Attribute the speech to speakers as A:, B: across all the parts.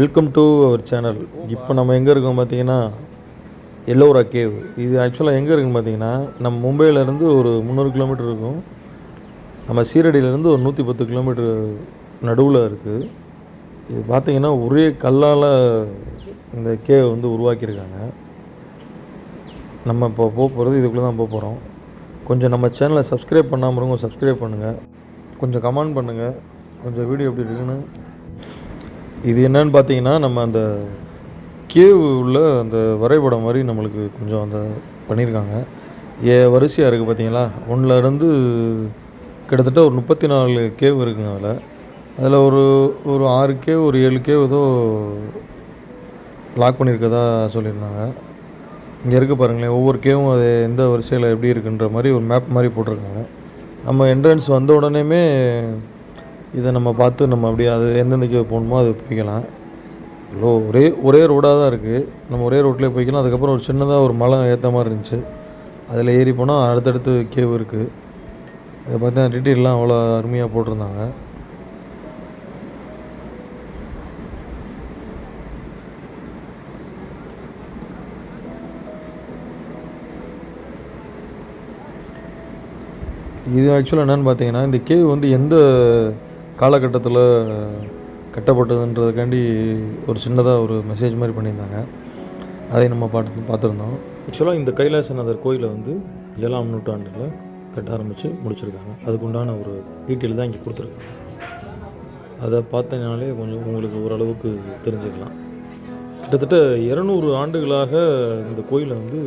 A: Welcome to our channel இப்போ நம்ம எங்கே இருக்கோம் பார்த்தீங்கன்னா எல்லோரா கேவ். இது ஆக்சுவலாக எங்கே இருக்குன்னு பார்த்தீங்கன்னா நம்ம மும்பையிலேருந்து ஒரு முந்நூறு கிலோமீட்டர் இருக்கும். நம்ம சீரடியிலேருந்து ஒரு நூற்றி பத்து கிலோமீட்டர் நடுவில் இருக்குது இது பார்த்தீங்கன்னா ஒரே கல்லால் இந்த கேவ் வந்து உருவாக்கியிருக்காங்க. நம்ம இப்போ போக போகிறது இதுக்குள்ளே தான் போக போகிறோம் கொஞ்சம் நம்ம சேனலை சப்ஸ்கிரைப் பண்ணாமல் இருக்கும் சப்ஸ்கிரைப் பண்ணுங்கள் கொஞ்சம் கமெண்ட் பண்ணுங்கள் கொஞ்சம் வீடியோ எப்படி இருக்குன்னு இது என்னன்னு பார்த்தீங்கன்னா நம்ம அந்த கேவ் உள்ள அந்த வரைபடம் மாதிரி நம்மளுக்கு கொஞ்சம் அந்த பண்ணியிருக்காங்க. ஏ வரிசையாக இருக்குது பார்த்தீங்களா? ஒன்றில் இருந்து கிட்டத்தட்ட ஒரு முப்பத்தி நாலு கேவ் இருக்குங்க அதில். அதில் ஒரு ஒரு ஆறு கேவ் ஒரு ஏழு கேவ் ஏதோ லாக் பண்ணியிருக்கதா சொல்லியிருந்தாங்க. இங்கே இருக்க பாருங்களேன் ஒவ்வொரு கேவும் அது எந்த வரிசையில் எப்படி இருக்குன்ற மாதிரி ஒரு மேப் மாதிரி போட்டிருக்காங்க. நம்ம என்ட்ரன்ஸ் வந்த உடனேமே இதை நம்ம பார்த்து நம்ம அப்படியே அது எந்தெந்த கே போகணுமோ அது போய்க்கலாம். இவ்வளோ ஒரே ஒரே ரோடாக தான் இருக்குது நம்ம ஒரே ரோட்லேயே போய்க்கலாம். அதுக்கப்புறம் ஒரு சின்னதாக ஒரு மலை ஏற்ற மாதிரி இருந்துச்சு. அதில் ஏறி போனால் அடுத்தடுத்து கேவ் இருக்குது அதை பார்த்தா டீட்டெயிலெலாம் அவ்வளோ அருமையாக போட்டிருந்தாங்க. இது ஆக்சுவலாக என்னென்னு பார்த்தீங்கன்னா இந்த கேவ் வந்து எந்த காலகட்டத்தில் கட்டப்பட்டதுன்றதுக்காண்டி ஒரு சின்னதாக ஒரு மெசேஜ் மாதிரி பண்ணியிருந்தாங்க. அதை நம்ம பார்த்து பார்த்துருந்தோம். ஆக்சுவலாக இந்த கைலாசநாதர் கோயிலை வந்து ஏழாம் நூற்றாண்டில் கட்ட ஆரம்பித்து முடிச்சிருக்காங்க. அதுக்குண்டான ஒரு டீட்டெயில் தான் இங்கே கொடுத்துருக்காங்க. அதை பார்த்தனாலே கொஞ்சம் உங்களுக்கு ஓரளவுக்கு தெரிஞ்சுக்கலாம். கிட்டத்தட்ட இரநூறு ஆண்டுகளாக இந்த கோயிலை வந்து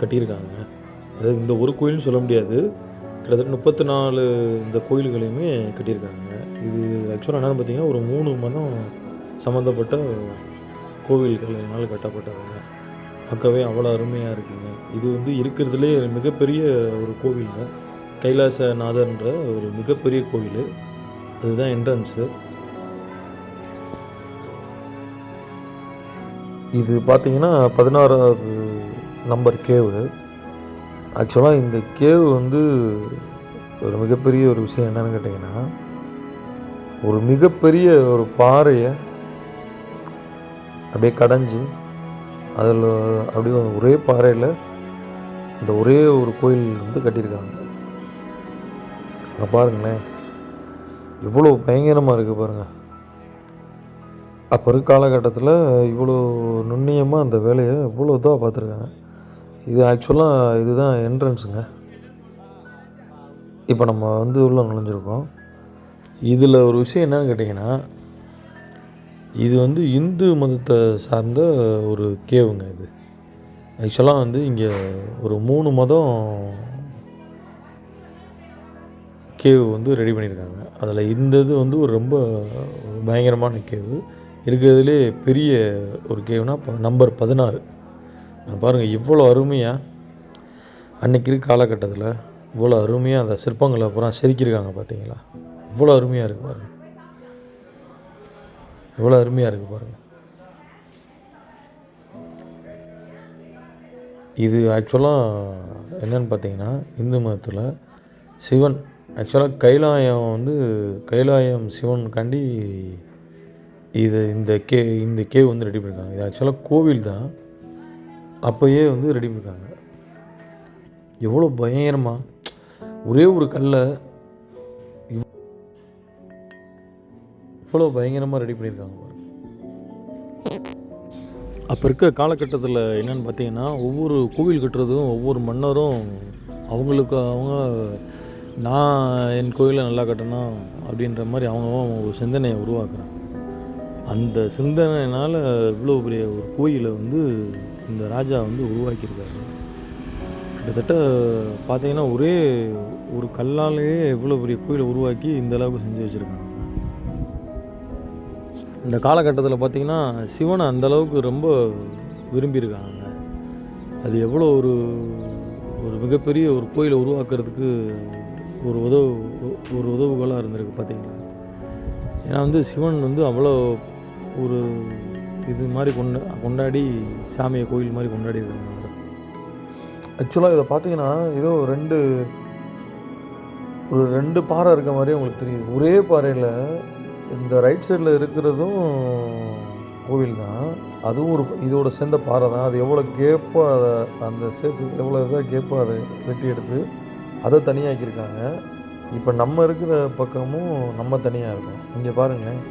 A: கட்டியிருக்காங்க. அது இந்த ஒரு கோயில்னு சொல்ல முடியாது. கிட்டத்தட்ட முப்பத்தி நாலு இந்த கோயில்களையுமே கட்டியிருக்காங்க. இது ஆக்சுவலாக என்னென்னு பார்த்தீங்கன்னா ஒரு மூணு மதம் சம்மந்தப்பட்ட கோவில்கள் இதனால் கட்டப்பட்டதுங்க. பார்க்கவே அவ்வளோ அருமையாக இருக்குங்க. இது வந்து இருக்கிறதுலே மிகப்பெரிய ஒரு கோவிலுங்க. கைலாசநாதர்ன்ற ஒரு மிகப்பெரிய கோவில். அதுதான் என்ட்ரன்ஸு இது பார்த்தீங்கன்னா பதினாறாவது நம்பர் கேவு ஆக்சுவலாக இந்த கேவ் வந்து ஒரு மிகப்பெரிய ஒரு விஷயம் என்னன்னு கேட்டிங்கன்னா ஒரு மிகப்பெரிய ஒரு பாறையை அப்படியே கடைஞ்சி அதில் அப்படியே ஒரே பாறையில் இந்த ஒரே ஒரு கோயில் வந்து கட்டியிருக்காங்க. பாருங்களேன். எவ்வளோ பயங்கரமாக இருக்குது பாருங்கள் அப்போ இருக்க காலகட்டத்தில் இவ்வளோ நுண்ணியமாக அந்த வேலையை இவ்வளோ இதாக பார்த்துருக்காங்க. இது ஆக்சுவலாக இதுதான் என்ட்ரன்ஸுங்க இப்போ நம்ம வந்து உள்ளே நுழைஞ்சிருக்கோம். இதில் ஒரு விஷயம் என்னன்னு கேட்டிங்கன்னா இது வந்து இந்து மதத்தை சார்ந்த ஒரு கேவுங்க இது. ஆக்சுவலாக வந்து இங்கே ஒரு மூணு மதம் கேவ் வந்து ரெடி பண்ணியிருக்காங்க. அதில் இந்த இது வந்து ஒரு ரொம்ப பயங்கரமான கேவு. இருக்கிறதுலே பெரிய ஒரு கேவ்னா நம்பர் பதினாறு. பாருங்கள் இவ்வளோ அருமையாக அன்றைக்கி இருக்க காலகட்டத்தில் இவ்வளோ அருமையாக அந்த சிற்பங்களை அப்புறம் செதுக்கியிருக்காங்க பார்த்தீங்களா இவ்வளோ அருமையாக இருக்குது பாருங்கள் இவ்வளோ அருமையாக இருக்குது பாருங்கள் இது ஆக்சுவலாக என்னென்னு பார்த்தீங்கன்னா இந்து மதத்தில் சிவன் ஆக்சுவலாக கைலாயம் வந்து கைலாயம் சிவனுக்காண்டி இது இந்த கே இந்த கேவ் வந்து ரெடி பண்ணியிருக்காங்க இது ஆக்சுவலாக கோவில் தான். அப்போயே வந்து ரெடி பண்ணியிருக்காங்க எவ்வளோ பயங்கரமாக ஒரே ஒரு கல்லை இவ்வளோ பயங்கரமாக ரெடி பண்ணியிருக்காங்க பாருங்க. அப்போ இருக்க காலகட்டத்தில் என்னென்னு பார்த்தீங்கன்னா ஒவ்வொரு கோவில் கட்டுறதும் ஒவ்வொரு மன்னரும் அவங்களுக்கு அவங்க நான் என் கோயிலை நல்லா கட்டணும் அப்படின்ற மாதிரி அவங்க அவங்க ஒரு சிந்தனையை உருவாக்குறாங்க. அந்த சிந்தனையினால் இவ்வளோ பெரிய ஒரு கோயிலை வந்து இந்த ராஜா வந்து உருவாக்கியிருக்காரு. கிட்டத்தட்ட பார்த்தீங்கன்னா ஒரே ஒரு கல்லாலேயே இவ்வளோ பெரிய கோயிலை உருவாக்கி இந்த அளவுக்கு செஞ்சு வச்சுருக்காங்க. இந்த காலகட்டத்தில் பார்த்தீங்கன்னா சிவனை அந்தளவுக்கு ரொம்ப விரும்பியிருக்காங்க. அது எவ்வளோ ஒரு ஒரு மிகப்பெரிய ஒரு கோயிலை உருவாக்குறதுக்கு ஒரு உதவு ஒரு உதவுகோலாக இருந்திருக்கு பார்த்தீங்களா ஏன்னா வந்து சிவன் வந்து அவ்வளோ ஒரு இது மாதிரி கொண்டா கொண்டாடி சாமியை கோயில் மாதிரி கொண்டாடி இருக்காங்க. ஆக்சுவலாக இதை பார்த்தீங்கன்னா ஏதோ ரெண்டு ஒரு ரெண்டு பாறை இருக்க மாதிரி உங்களுக்கு தெரியுது. ஒரே பாறையில் இந்த ரைட் சைடில் இருக்கிறதும் கோவில் தான். அதுவும் ஒரு இதோட சேர்ந்த பாறை தான். அது எவ்வளோ கேப்பாக அதை அந்த சேஃப் எவ்வளோ இதாக கேப்பாக அதை வெட்டி எடுத்து அதை தனியாக்கியிருக்காங்க. இப்போ நம்ம இருக்கிற பக்கமும் நம்ம தனியாக இருக்கோம். இங்கே பாருங்களேன்.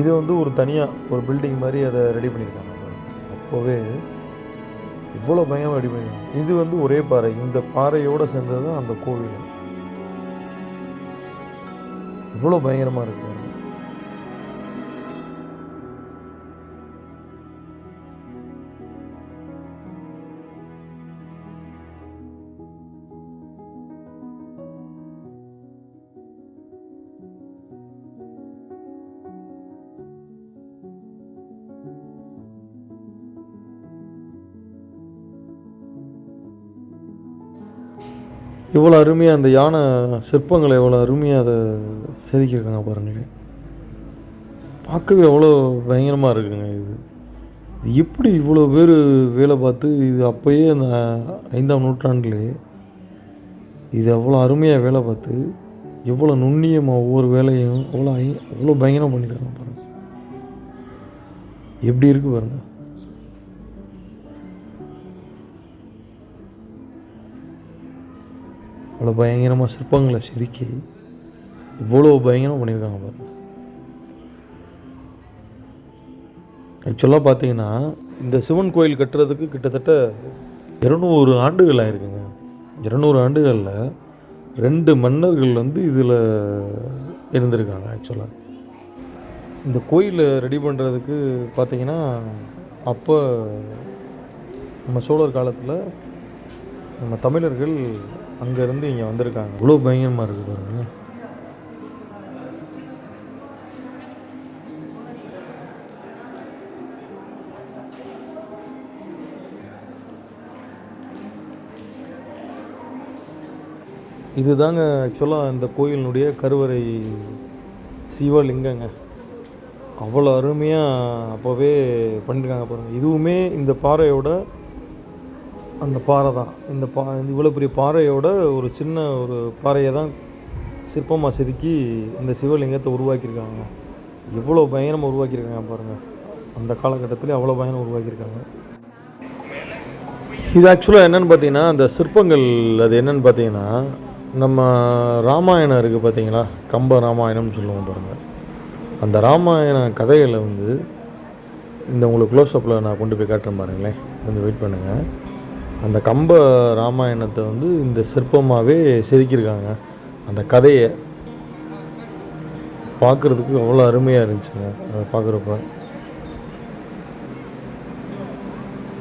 A: இது வந்து ஒரு தனியாக ஒரு பில்டிங் மாதிரி அதை ரெடி பண்ணியிருக்காங்க. அப்போவே இவ்வளோ பயங்கரமாக ரெடி பண்ணியிருக்காங்க. இது வந்து ஒரே பாறை. இந்த பாறையோடு சேர்ந்தது தான் அந்த கோவில். இவ்வளோ பயங்கரமாக இருக்கு. இவ்வளோ அருமையாக அந்த யானை சிற்பங்களை எவ்வளோ அருமையாக அதை செதுக்கியிருக்காங்க பாருங்களேன் பார்க்கவே அவ்வளோ பயங்கரமாக இருக்குங்க இது. எப்படி இவ்வளோ பேர் வேலை பார்த்து இது அப்போயே அந்த ஐந்தாம் நூற்றாண்டுலே இது அவ்வளோ அருமையாக வேலை பார்த்து எவ்வளோ நுண்ணியமாக ஒவ்வொரு வேலையும் அவ்வளோ அவ்வளோ பயங்கரமாக பண்ணியிருக்காங்க பாருங்கள் எப்படி இருக்குது பாருங்கள் அவ்வளோ பயங்கரமாக சிற்பங்களை செதுக்கி இவ்வளோ பயங்கரமாக பண்ணியிருக்காங்க பாருங்க. ஆக்சுவலாக பார்த்தீங்கன்னா இந்த சிவன் கோயில் கட்டுறதுக்கு கிட்டத்தட்ட இரநூறு ஆண்டுகள் ஆயிருக்குங்க. இரநூறு ஆண்டுகளில் ரெண்டு மன்னர்கள் வந்து இதில் இருந்திருக்காங்க ஆக்சுவலாக இந்த கோயிலை ரெடி பண்ணுறதுக்கு பார்த்தீங்கன்னா அப்போ நம்ம சோழர் காலத்தில் நம்ம தமிழர்கள் அங்கேருந்து இங்கே வந்திருக்காங்க. இவ்வளோ பயங்கரமாக இருக்குது பாருங்க. இதுதாங்க ஆக்சுவலாக இந்த கோயிலினுடைய கருவறை சிவலிங்கங்க. அவ்வளோ அருமையாக அப்போவே பண்ணியிருக்காங்க பாருங்கள் இதுவுமே இந்த பாறையோட அந்த பாறை தான். இந்த பா இவ்வளோ பெரிய பாறையோட ஒரு சின்ன ஒரு பாறையை தான் சிற்பமாக செதுக்கி இந்த சிவலிங்கத்தை உருவாக்கியிருக்காங்க. எவ்வளோ பயங்கரமாக உருவாக்கியிருக்காங்க பாருங்கள் அந்த காலகட்டத்தில் அவ்வளோ பயணம் உருவாக்கியிருக்காங்க. இது ஆக்சுவலாக என்னென்னு பார்த்தீங்கன்னா அந்த சிற்பங்கள் அது என்னென்னு பார்த்தீங்கன்னா நம்ம ராமாயணம் இருக்குது பார்த்தீங்களா? கம்ப ராமாயணம்னு சொல்லுவோம் பாருங்கள் அந்த ராமாயண கதைகளை வந்து இந்த உங்களுக்கு க்ளோஸ்அப்பில் நான் கொண்டு போய் காட்டுறேன் பாருங்களேன். கொஞ்சம் வெயிட் பண்ணுங்கள் அந்த கம்ப ராமாயணத்தை வந்து இந்த சிற்பமாகவே செதுக்கியிருக்காங்க. அந்த கதையை பார்க்குறதுக்கு அவ்வளோ அருமையாக இருந்துச்சுங்க அதை பார்க்குறப்ப.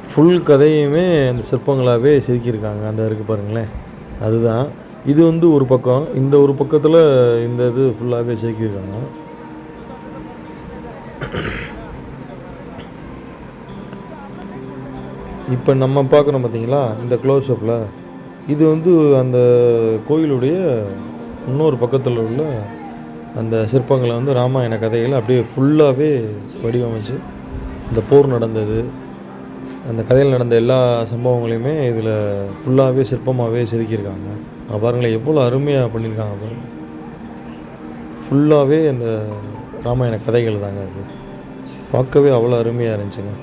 A: ஃபுல் கதையுமே அந்த சிற்பங்களாகவே செதுக்கியிருக்காங்க அந்த இருக்குது பாருங்களேன். அதுதான். இது வந்து ஒரு பக்கம் இந்த ஒரு பக்கத்தில் இந்த இது ஃபுல்லாகவே செதுக்கியிருக்காங்க. இப்போ நம்ம பார்க்குறோம் பார்த்தீங்களா? இந்த க்ளோஸ்அப்பில் இது வந்து அந்த கோயிலுடைய இன்னொரு பக்கத்தில் உள்ள அந்த சிற்பங்களை வந்து ராமாயண கதைகளை அப்படியே ஃபுல்லாகவே வடிவமைச்சு இந்த போர் நடந்தது அந்த கதையில் நடந்த எல்லா சம்பவங்களையுமே இதில் ஃபுல்லாகவே சிற்பமாகவே செதுக்கியிருக்காங்க. பாருங்களேன் எவ்வளோ அருமையாக பண்ணியிருக்காங்க பாருங்கள் ஃபுல்லாகவே அந்த ராமாயண கதைகள் தாங்க அது. பார்க்கவே அவ்வளோ அருமையாக இருந்துச்சுங்க.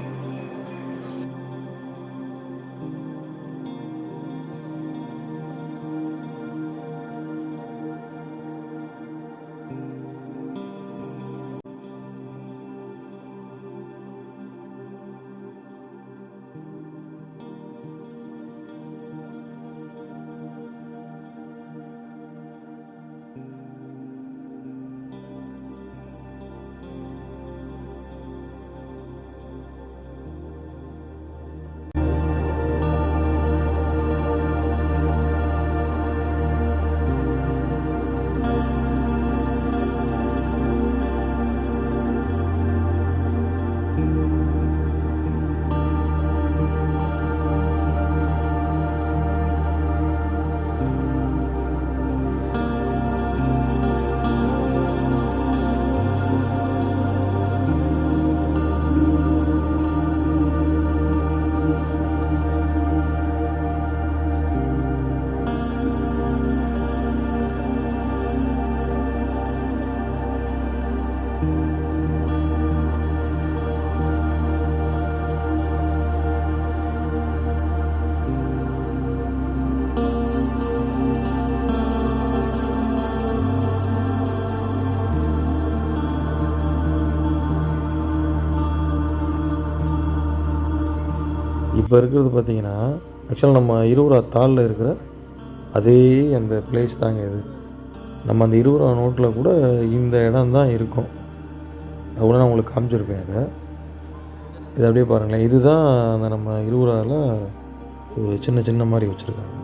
A: இப்போ இருக்கிறது பார்த்தீங்கன்னா ஆக்சுவலாக நம்ம இருபது ரூபா தாளில் இருக்கிற அதே அந்த பிளேஸ் தாங்க இது. நம்ம அந்த இருபது ரூபா நோட்டில் கூட இந்த இடம் தான் இருக்கும். அது கூட நான் உங்களுக்கு காமிச்சிருப்பேன் அதை இது அப்படியே பாருங்களேன். இதுதான் அந்த நம்ம இருபது ரூபாவில் ஒரு சின்ன சின்ன மாதிரி வச்சுருக்காங்க.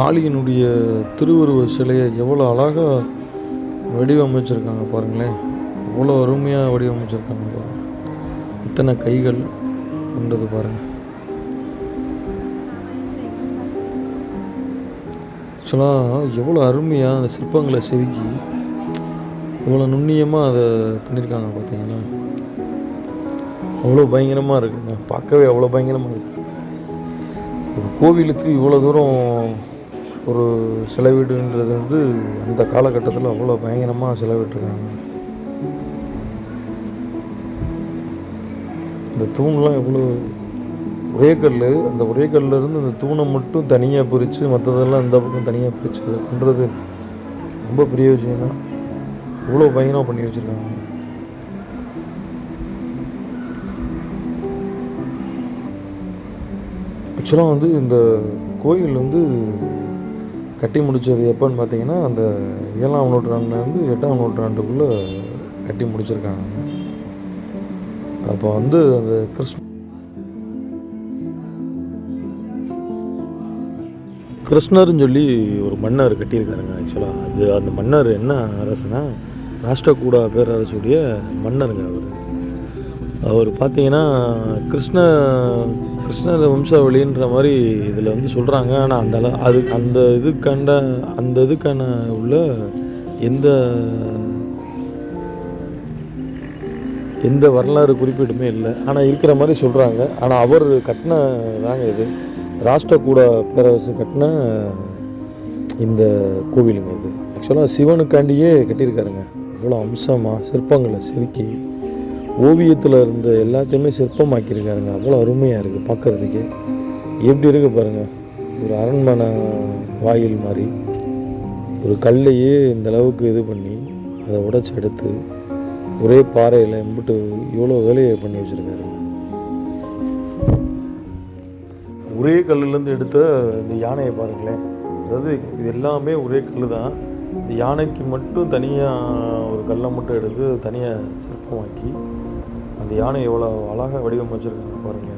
A: காளியினுடைய திருவுருவ சிலையை எவ்வளோ அழகாக வடிவமைச்சிருக்காங்க பாருங்களேன். அவ்வளோ அருமையாக வடிவமைச்சிருக்காங்க பாருங்கள் இத்தனை கைகள் கொண்டது பாருங்கள் ஆக்சுவலாக எவ்வளோ அருமையாக அந்த சிற்பங்களை செதுக்கி எவ்வளோ நுண்ணியமாக அதை பண்ணியிருக்காங்க பார்த்தீங்கன்னா அவ்வளோ பயங்கரமாக இருக்குங்க பார்க்கவே அவ்வளோ பயங்கரமாக இருக்குது ஒரு கோவிலுக்கு இவ்வளோ தூரம் ஒரு செலவீடுன்றது வந்து அந்த காலகட்டத்தில் அவ்வளோ பயங்கரமாக செலவிட்டுருக்காங்க. இந்த தூண்லாம் எவ்வளோ ஒரே கல் அந்த ஒரே கல்லிருந்து அந்த தூணை மட்டும் தனியாக பிரித்து மற்றதெல்லாம் இந்த பக்கம் தனியாக பிரித்து அதை பண்ணுறது ரொம்ப பெரிய விஷயம் தான் இவ்வளோ பயங்கரமாக பண்ணி வச்சுருக்காங்க. ஆக்சுவலாக வந்து இந்த கோயில் வந்து கட்டி முடித்தது எப்போன்னு பார்த்தீங்கன்னா அந்த ஏழாம் நூற்றாண்டுலேருந்து எட்டாம் நூற்றாண்டுக்குள்ளே கட்டி முடிச்சிருக்காங்க. அப்போ வந்து அந்த கிருஷ்ண கிருஷ்ணர்னு சொல்லி ஒரு மன்னர் கட்டியிருக்காருங்க ஆக்சுவலாக அது அந்த மன்னர் என்ன அரசுனா ராஷ்டிரகூடா பேரரசுடைய மன்னருங்க அவர். அவர் பார்த்தீங்கன்னா கிருஷ்ண கிருஷ்ணர் வம்சாவளின்ற மாதிரி இதில் வந்து சொல்கிறாங்க ஆனால் அந்த அளவு அது அந்த இதுக்காண்ட அந்த இதுக்கான உள்ள எந்த எந்த வரலாறு குறிப்பிடுமே இல்லை. ஆனால் இருக்கிற மாதிரி சொல்கிறாங்க ஆனால் அவர் கட்டின தாங்க இது. ராஷ்டிரகூட பேரரசு கட்டின இந்த கோவிலுங்க இது. ஆக்சுவலாக சிவனுக்காண்டியே கட்டியிருக்காருங்க. இவ்வளோ அம்சமாக சிற்பங்களை செதுக்கி. ஓவியத்தில் இருந்த எல்லாத்தையுமே சிற்பமாக்கியிருக்காருங்க. அவ்வளோ அருமையாக இருக்குது பார்க்குறதுக்கு எப்படி இருக்குது பாருங்கள் ஒரு அரண்மனை வாயில் மாதிரி. ஒரு கல்லையே இந்த அளவுக்கு இது பண்ணி அதை உடைச்சி எடுத்து ஒரே பாறையில் எம்பிட்டு இவ்வளோ வேலையை பண்ணி வச்சுருக்காரு. ஒரே கல்லுலேருந்து எடுத்த இந்த யானையை பாருங்களேன். அதாவது இது எல்லாமே ஒரே கல் தான். இந்த யானைக்கு மட்டும் தனியாக ஒரு கல்லை மட்டும் எடுத்து தனியாக சிற்பமாக்கி அந்த யானை எவ்வளோ அழகாக வடிவமைச்சிருக்காங்க பாருங்கள்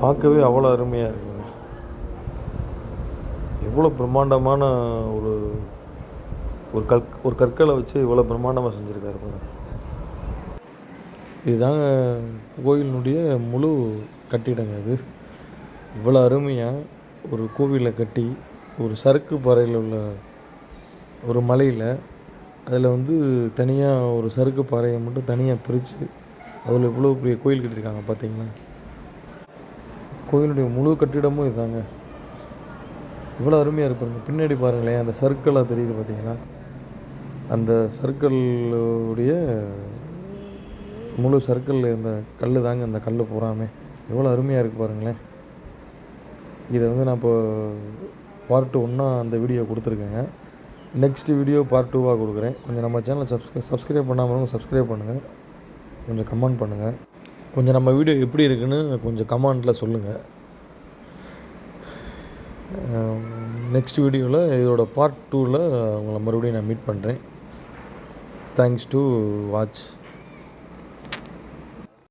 A: பார்க்கவே அவ்வளோ அருமையாக இருக்குங்க எவ்வளோ பிரம்மாண்டமான ஒரு ஒரு கல் ஒரு கற்களை வச்சு இவ்வளோ பிரம்மாண்டமாக செஞ்சுருக்காரு பாருங்க. இதுதாங்க கோயிலினுடைய முழு கட்டிடங்க இது. இவ்வளோ அருமையாக ஒரு கோவிலை கட்டி ஒரு சறுக்கு பாறையில் உள்ள ஒரு மலையில் அதில் வந்து தனியாக ஒரு சறுக்கு பாறையை மட்டும் தனியாக பிரித்து அதில் இவ்வளோ பெரிய கோயில் கட்டியிருக்காங்க பார்த்தீங்களா? கோயிலுடைய முழு கட்டிடமும் இதுதாங்க இவ்வளோ அருமையாக இருப்பாருங்க பின்னாடி பாருங்களேன் அந்த சர்க்கிளாக தெரியுது பார்த்தீங்களா? அந்த சர்க்கிளுடைய முழு சர்க்கிள் இந்த கல் தாங்க இந்த கல் பூராமே. எவ்வளோ அருமையாக இருக்குது பாருங்களேன். இதை வந்து நான் இப்போ பார்ட் ஒன்னாக அந்த வீடியோ கொடுத்துருக்கேங்க. நெக்ஸ்ட் வீடியோ பார்ட் டூவாக கொடுக்குறேன். கொஞ்சம் நம்ம சேனலை சப்ஸ்கிரை சப்ஸ்கிரைப் பண்ணாமல் சப்ஸ்கிரைப் பண்ணுங்கள் கொஞ்சம் கமெண்ட் பண்ணுங்கள் கொஞ்சம் நம்ம வீடியோ எப்படி இருக்குன்னு கொஞ்சம் கமெண்ட்டில் சொல்லுங்கள் நெக்ஸ்ட் வீடியோவில் இதோட பார்ட் டூவில் உங்களை மறுபடியும் நான் மீட் பண்ணுறேன் தேங்க்ஸ் டு வாட்ச்